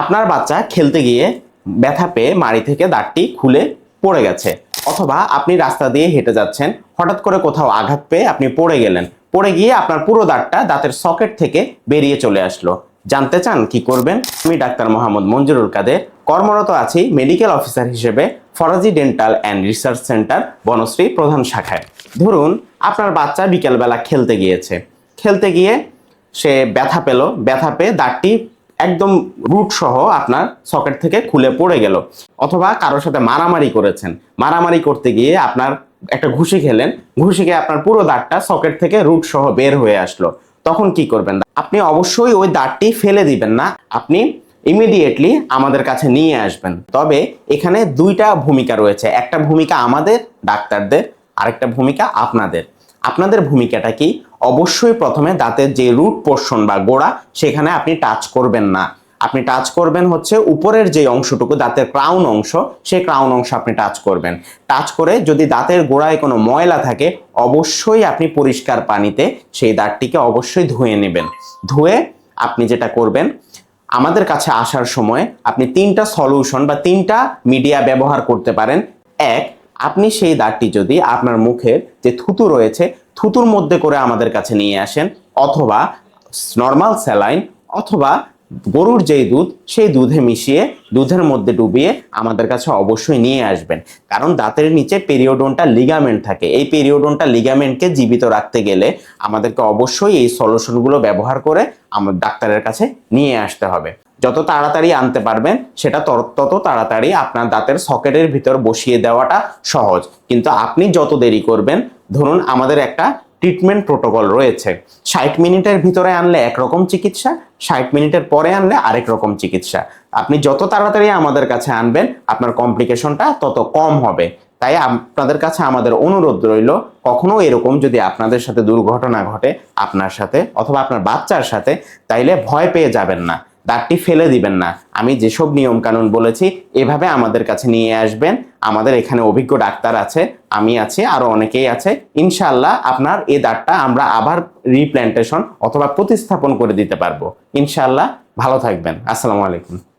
আপনার বাচ্চা খেলতে গিয়ে ব্যথা পেয়ে মাড়ি থেকে দাঁতটি খুলে পড়ে গেছে। অথবা আপনি রাস্তা দিয়ে হেঁটে যাচ্ছেন, হঠাৎ করে কোথাও আঘাত পেয়ে আপনি পড়ে গেলেন। পড়ে গিয়ে আপনার পুরো দাঁতটা দাঁতের সকেট থেকে বেরিয়ে চলে আসলো। জানতে চান কি করবেন? আমি ডাক্তার মোহাম্মদ মঞ্জুরুল কাদের। কর্মরত আছি মেডিকেল অফিসার হিসেবে Faraji dental and research centre, Banasree প্রধান শাখায়। ধরুন, আপনার বাচ্চা বিকেলবেলা খেলতে গিয়েছে। খেলতে গিয়ে সে ব্যথা পেল, ব্যথা পেয়ে দাঁতটি একদম রুট সহ আপনার সকেট থেকে খুলে পড়ে গেল। অথবা কারোর সাথে মারামারি করেছেন। মারামারি করতে গিয়ে আপনার একটা ঘুষি খেলেন। ঘুষি খেয়ে আপনার পুরো দাঁতটা সকেট থেকে রুট সহ বের হয়ে আসলো। তখন কি করবেন? আপনি অবশ্যই ওই দাঁতটি ফেলে দিবেন না। আপনি ইমিডিয়েটলি আমাদের কাছে নিয়ে আসবেন। তবে এখানে দুইটা ভূমিকা রয়েছে। একটা ভূমিকা আমাদের ডাক্তারদের, আরেকটা ভূমিকা আপনাদের। আপনাদের ভূমিকাটা কি? অবশ্যই প্রথমে দাঁতের যে রুট পোর্শন বা গোড়া, সেখানে আপনি টাচ করবেন না। আপনি টাচ করবেন হচ্ছে উপরের যে অংশটুকু, দাঁতের ক্রাউন অংশ, সেই ক্রাউন অংশ আপনি টাচ করবেন। টাচ করে যদি দাঁতের গোড়ায় কোনো ময়লা থাকে, অবশ্যই আপনি পরিষ্কার পানিতে সেই দাঁতটিকে অবশ্যই ধুয়ে নেবেন। ধুয়ে আপনি যেটা করবেন, আমাদের কাছে আসার সময় আপনি তিনটা সলিউশন বা তিনটা মিডিয়া ব্যবহার করতে পারেন। এক, আপনি সেই দাঁতটি যদি আপনার মুখের যে থুতু রয়েছে থুতুর মধ্যে করে আমাদের কাছে নিয়ে আসেন, অথবা নর্মাল স্যালাইন অথবা গরুর যেই দুধ, সেই দুধে মিশিয়ে দুধের মধ্যে ডুবিয়ে আমাদের কাছে অবশ্যই নিয়ে আসবেন। কারণ দাঁতের নিচে পেরিওডনটা লিগামেন্ট থাকে। এই পেরিওডনটা লিগামেন্টকে জীবিত রাখতে গেলে আমাদেরকে অবশ্যই এই সলিউশনগুলো ব্যবহার করে আমার ডাক্তারের কাছে নিয়ে আসতে হবে। যত তাড়াতাড়ি আনতে পারবেন, সেটা তত তাড়াতাড়ি আপনার দাঁতের সকেটের ভিতর বসিয়ে দেওয়াটা সহজ। কিন্তু আপনি যত দেরি করবেন ধরুন আমাদের একটা ট্রিটমেন্ট প্রোটোকল রয়েছে। ষাট মিনিটের ভিতরে আনলে একরকম চিকিৎসা, ষাট মিনিটের পরে আনলে আরেক রকম চিকিৎসা। আপনি যত তাড়াতাড়ি আমাদের কাছে আনবেন, আপনার কমপ্লিকেশনটা তত কম হবে। তাই আপনাদের কাছে আমাদের অনুরোধ রইল, কখনো এরকম যদি আপনাদের সাথে দুর্ঘটনা ঘটে, আপনার সাথে অথবা আপনার বাচ্চার সাথে, তাইলে ভয় পেয়ে যাবেন না। দাঁতটি ফেলে দিবেন না। আমি যেসব নিয়মকানুন বলেছি, এভাবে আমাদের কাছে নিয়ে আসবেন। আমাদের এখানে অভিজ্ঞ ডাক্তার আছে, আমি আছি, আরও অনেকেই আছে। ইনশাল্লাহ আপনার এই দাঁতটা আমরা আবার রিপ্ল্যান্টেশন অথবা প্রতিস্থাপন করে দিতে পারব। ইনশাল্লাহ ভালো থাকবেন। আসসালামু আলাইকুম।